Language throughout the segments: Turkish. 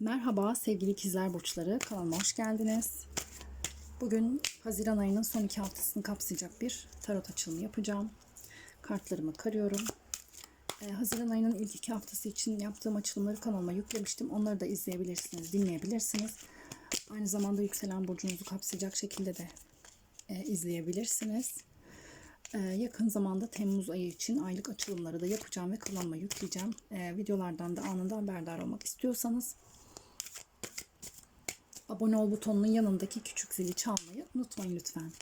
Merhaba sevgili ikizler burçları kanalıma hoş geldiniz. Bugün Haziran ayının son iki haftasını kapsayacak bir tarot açılımı yapacağım. Kartlarımı karıyorum. Ee, Haziran ayının ilk iki haftası için yaptığım açılımları kanalıma yüklemiştim. Onları da izleyebilirsiniz, dinleyebilirsiniz. Aynı zamanda yükselen burcunuzu kapsayacak şekilde de e, izleyebilirsiniz. Ee, yakın zamanda Temmuz ayı için aylık açılımları da yapacağım ve kanalıma yükleyeceğim. Ee, videolardan da anında haberdar olmak istiyorsanız abone ol butonunun yanındaki küçük zili çalmayı unutmayın lütfen.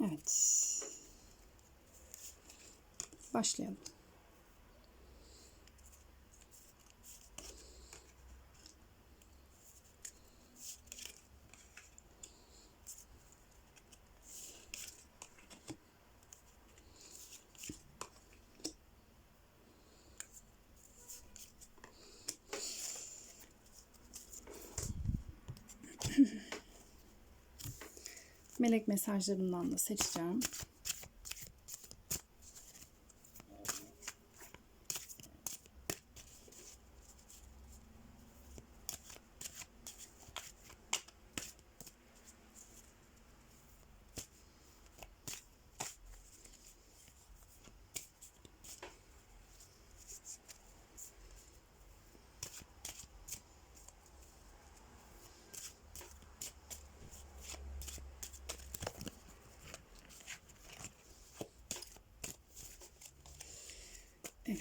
Evet. Başlayalım. Melek mesajlarından da seçeceğim.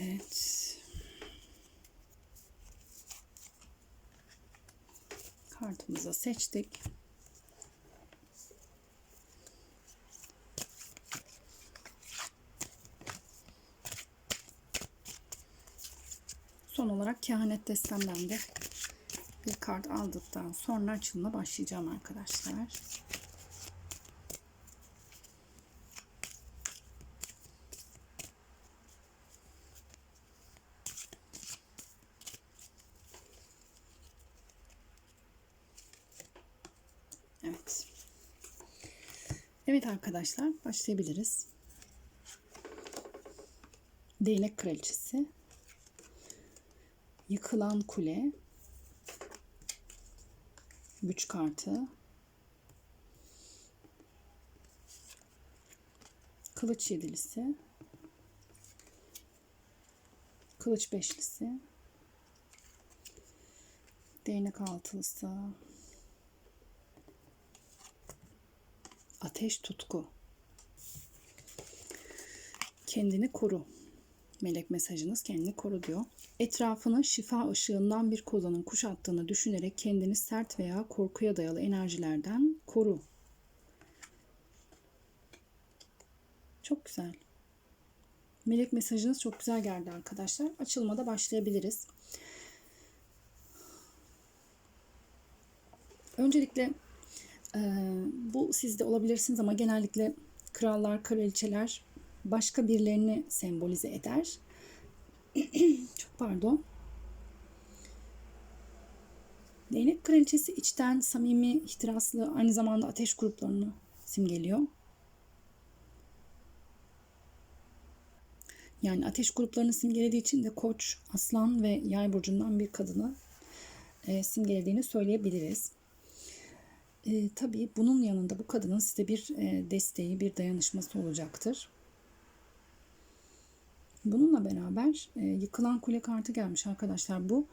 Evet. Kartımızı seçtik. Son olarak kehanet destemden de bir kart aldıktan sonra açılıma başlayacağım arkadaşlar. Evet. Evet arkadaşlar başlayabiliriz. Değnek kraliçesi. Yıkılan kule. Güç kartı. Kılıç yedilisi. Kılıç beşlisi. Değnek altılısı. Ateş tutku. Kendini koru. Melek mesajınız kendini koru diyor. Etrafını şifa ışığından bir kozanın kuşattığını düşünerek kendini sert veya korkuya dayalı enerjilerden koru. Çok güzel. Melek mesajınız çok güzel geldi arkadaşlar. Açılmada başlayabiliriz. Öncelikle ee, bu sizde olabilirsiniz ama genellikle krallar, kraliçeler başka birilerini sembolize eder. Çok pardon. Değnek kraliçesi içten, samimi, ihtiraslı, aynı zamanda ateş gruplarını simgeliyor. Yani ateş gruplarını simgelediği için de koç, aslan ve yay burcundan bir kadını e, simgelediğini söyleyebiliriz. E, tabii bunun yanında bu kadının size bir e, desteği, bir dayanışması olacaktır. Bununla beraber e, yıkılan kule kartı gelmiş arkadaşlar. Bu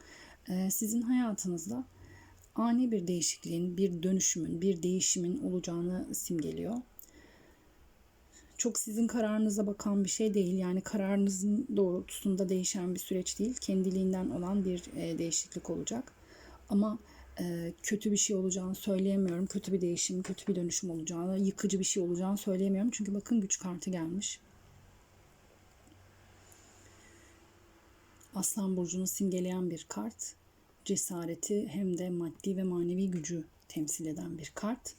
e, sizin hayatınızda ani bir değişikliğin, bir dönüşümün, bir değişimin olacağını simgeliyor. Çok sizin kararınıza bakan bir şey değil. Yani kararınızın doğrultusunda değişen bir süreç değil. Kendiliğinden olan bir e, değişiklik olacak. Ama kötü bir şey olacağını söyleyemiyorum. Kötü bir değişim, kötü bir dönüşüm olacağını, yıkıcı bir şey olacağını söyleyemiyorum. Çünkü bakın güç kartı gelmiş. Aslan burcunu simgeleyen bir kart. Cesareti hem de maddi ve manevi gücü temsil eden bir kart.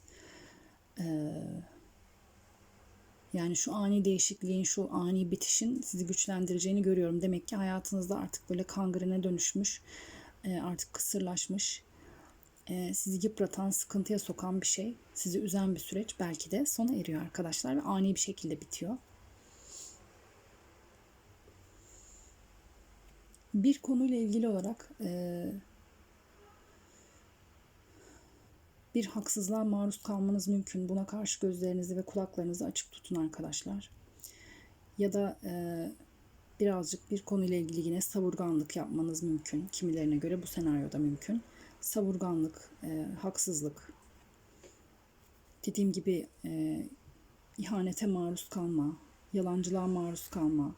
Yani şu ani değişikliğin, şu ani bitişin sizi güçlendireceğini görüyorum. Demek ki hayatınızda artık böyle kangrene dönüşmüş, artık kısırlaşmış, e, sizi yıpratan, sıkıntıya sokan bir şey, sizi üzen bir süreç belki de sona eriyor arkadaşlar ve ani bir şekilde bitiyor. Bir konuyla ilgili olarak e, bir haksızlığa maruz kalmanız mümkün. Buna karşı gözlerinizi ve kulaklarınızı açık tutun arkadaşlar. Ya da e, birazcık bir konuyla ilgili yine savurganlık yapmanız mümkün. Kimilerine göre bu senaryoda mümkün. Savurganlık, e, haksızlık, dediğim gibi e, ihanete maruz kalma, yalancılığa maruz kalma,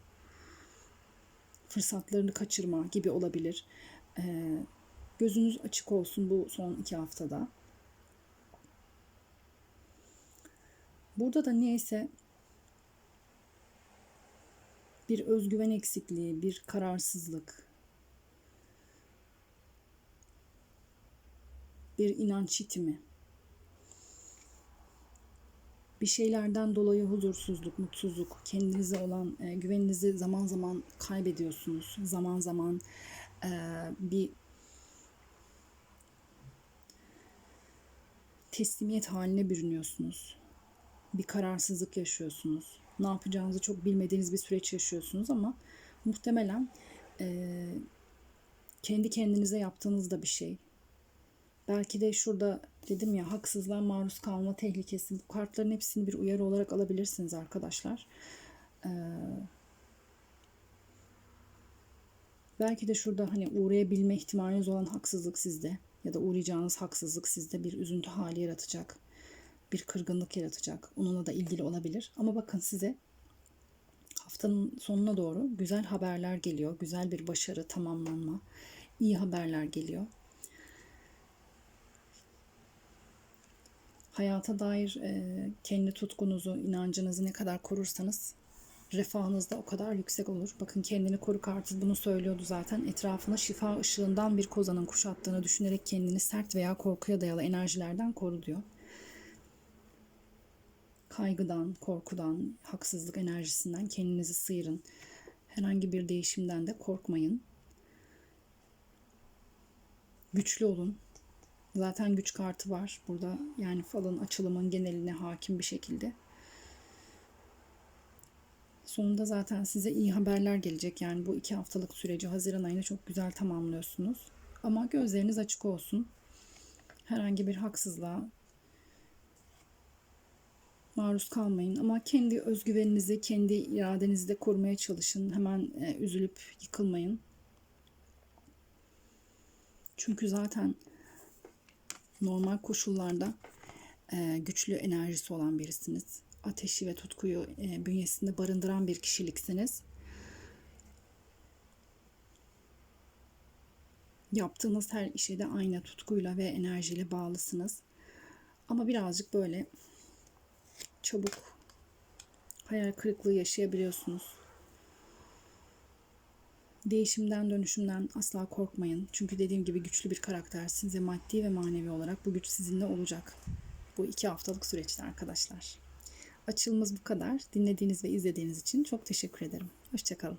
fırsatlarını kaçırma gibi olabilir. E, gözünüz açık olsun bu son iki haftada. Burada da niyeyse bir özgüven eksikliği, bir kararsızlık, bir inanç yitimi, bir şeylerden dolayı huzursuzluk, mutsuzluk, kendinize olan e, güveninizi zaman zaman kaybediyorsunuz. Zaman zaman e, bir teslimiyet haline bürünüyorsunuz. Bir kararsızlık yaşıyorsunuz. Ne yapacağınızı çok bilmediğiniz bir süreç yaşıyorsunuz ama muhtemelen e, kendi kendinize yaptığınız da bir şey. Belki de şurada dedim ya haksızlığa maruz kalma tehlikesi. Bu kartların hepsini bir uyarı olarak alabilirsiniz arkadaşlar. Ee, belki de şurada hani uğrayabilme ihtimaliniz olan haksızlık sizde ya da uğrayacağınız haksızlık sizde bir üzüntü hali yaratacak. Bir kırgınlık yaratacak. Onunla da ilgili olabilir. Ama bakın size haftanın sonuna doğru güzel haberler geliyor. Güzel bir başarı, tamamlanma, iyi haberler geliyor. Hayata dair e, kendi tutkunuzu, inancınızı ne kadar korursanız refahınız da o kadar yüksek olur. Bakın kendini koru kartı bunu söylüyordu zaten. Etrafına şifa ışığından bir kozanın kuşattığını düşünerek kendini sert veya korkuya dayalı enerjilerden koru diyor. Kaygıdan, korkudan, haksızlık enerjisinden kendinizi sıyırın. Herhangi bir değişimden de korkmayın. Güçlü olun. Zaten güç kartı var burada. Yani falın açılımın geneline hakim bir şekilde. Sonunda zaten size iyi haberler gelecek. Yani bu iki haftalık süreci Haziran ayını çok güzel tamamlıyorsunuz. Ama gözleriniz açık olsun. Herhangi bir haksızlığa maruz kalmayın. Ama kendi özgüveninizi, kendi iradenizi de korumaya çalışın. Hemen e, üzülüp yıkılmayın. Çünkü zaten normal koşullarda e, güçlü enerjisi olan birisiniz. Ateşi ve tutkuyu e, bünyesinde barındıran bir kişiliksiniz. Yaptığınız her işe de aynı tutkuyla ve enerjiyle bağlısınız. Ama birazcık böyle çabuk hayal kırıklığı yaşayabiliyorsunuz. Değişimden, dönüşümden asla korkmayın. Çünkü dediğim gibi güçlü bir karaktersiniz ve maddi ve manevi olarak bu güç sizinle olacak. Bu iki haftalık süreçte arkadaşlar. Açılımız bu kadar. Dinlediğiniz ve izlediğiniz için çok teşekkür ederim. Hoşçakalın.